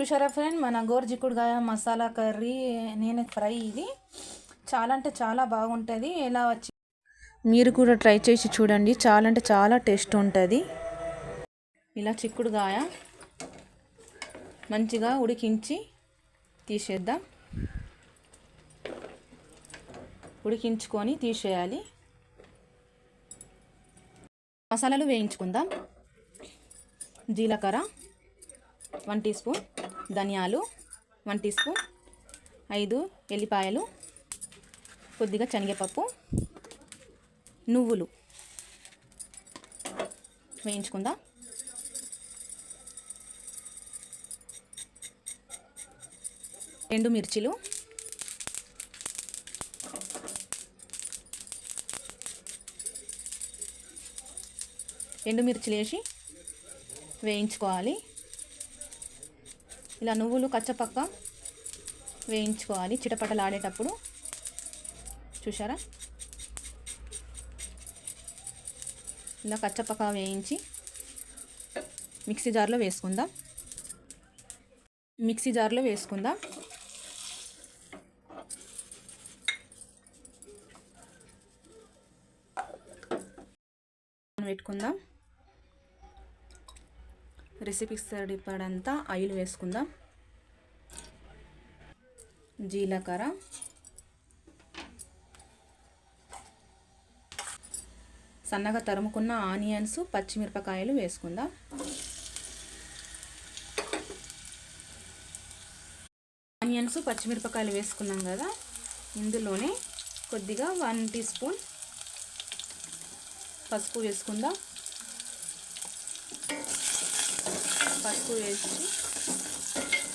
చూసారా ఫ్రెండ్? మన గోరుచిక్కుడుకాయ మసాలా కర్రీ నేను ఫ్రై ఇది. చాలా అంటే చాలా బాగుంటుంది. ఎలా వచ్చి మీరు కూడా ట్రై చేసి చూడండి. చాలా అంటే చాలా టేస్ట్ ఉంటుంది. ఇలా చిక్కుడుకాయ మంచిగా ఉడికించి తీసేద్దాం. ఉడికించుకొని తీసేయాలి. మసాలాలు వేయించుకుందాం. జీలకర్ర వన్ టీ స్పూన్. ధనియాలు వన్ టీ స్పూన్ ఐదు ఎల్లిపాయలు కొద్దిగా శనగపప్పు నువ్వులు వేయించుకుందాం. రెండు మిర్చిలు ఎండుమిర్చిలు వేసి వేయించుకోవాలి. ఇలా నువ్వులు కచ్చపక్క వేయించుకోవాలి. చిటపటలాడేటప్పుడు. చూసారా ఇలా కచ్చపక్క వేయించి మిక్సీ జార్లో వేసుకుందాం. మిక్సీ జార్లో వేసుకుందాం. పెట్టుకుందాం. రెసిపీస్ సరిపడంతా ఆయిల్ వేసుకుందాం. జీలకర్ర. సన్నగా తరుముకున్న ఆనియన్స్ పచ్చిమిరపకాయలు వేసుకుందాం. ఆనియన్స్ పచ్చిమిరపకాయలు వేసుకున్నాం కదా ఇందులోనే కొద్దిగా వన్ టీ స్పూన్ పసుపు వేసుకుందాం. పసుపు వేసి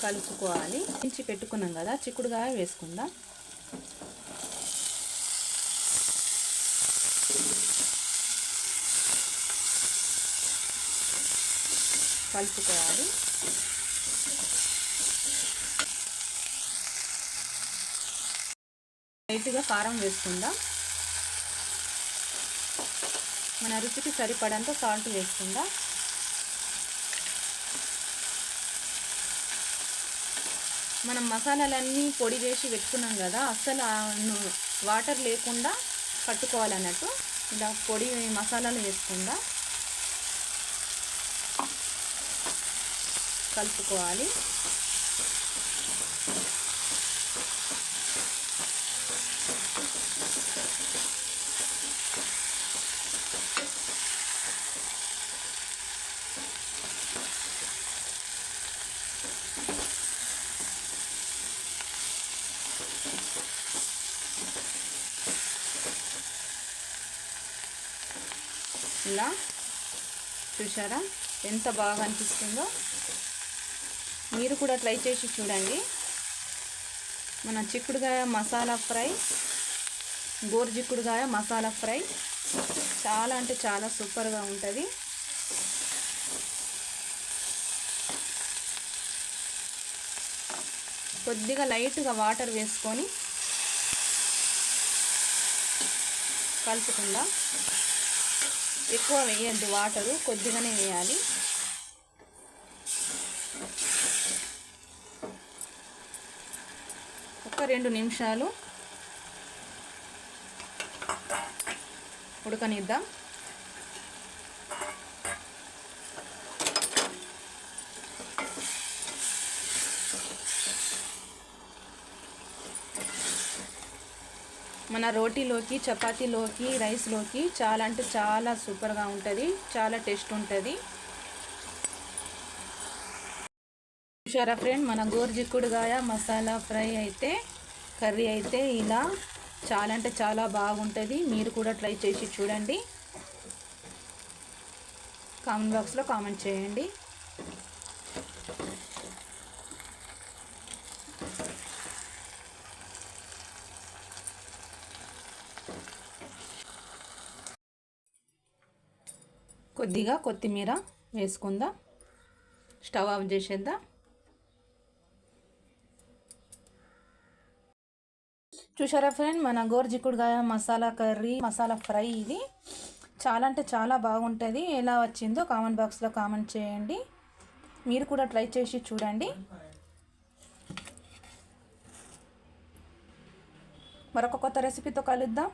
కలుపుకోవాలి. ఇంచి పెట్టుకున్నాం కదా చిక్కుడుగాయ వేసుకుందాం. కలుపుకోవాలి. లైట్గా కారం వేసుకుందాం. మన రుచికి సరిపడంత సాల్ట్ వేసుకుందాం. మనం మసాలాలన్నీ పొడి వేసి పెట్టుకున్నాం కదా అస్సలు వాటర్ లేకుండా కట్టుకోవాలన్నట్టు ఇలా పొడి మసాలాలు వేసుకుందా. కలుపుకోవాలి. ఇలా చూసారా ఎంత బాగా అనిపిస్తుందో? మీరు కూడా ట్రై చేసి చూడండి. మన చిక్కుడుగాయ మసాలా ఫ్రై గోరు చిక్కుడుగాయ మసాలా ఫ్రై చాలా అంటే చాలా సూపర్గా ఉంటుంది. కొద్దిగా లైట్గా వాటర్ వేసుకొని కలుపుకుండా ఎక్కువ వేయద్దు వాటరు కొద్దిగానే వేయాలి. ఒక రెండు నిమిషాలు ఉడకనిద్దాం. మన రోటీలోకి చపాతీలోకి రైస్లోకి చాలా అంటే చాలా సూపర్గా ఉంటుంది. చాలా టేస్ట్ ఉంటుంది. చూసారా ఫ్రెండ్? మన గోరుజిక్కుడుగాయ మసాలా ఫ్రై అయితే కర్రీ అయితే ఇలా చాలా అంటే చాలా బాగుంటుంది. మీరు కూడా ట్రై చేసి చూడండి. కామెంట్ బాక్స్లో కామెంట్ చేయండి. కొద్దిగా కొత్తిమీర వేసుకుందాం. స్టవ్ ఆఫ్ చేసేద్దాం. చూసారా ఫ్రెండ్? మన గోర్జికుడుగాయ మసాలా కర్రీ మసాలా ఫ్రై ఇది. చాలా అంటే చాలా బాగుంటుంది. ఎలా వచ్చిందో కామెంట్ బాక్స్లో కామెంట్ చేయండి. మీరు కూడా ట్రై చేసి చూడండి. మరొక కొత్త రెసిపీతో కలుద్దాం.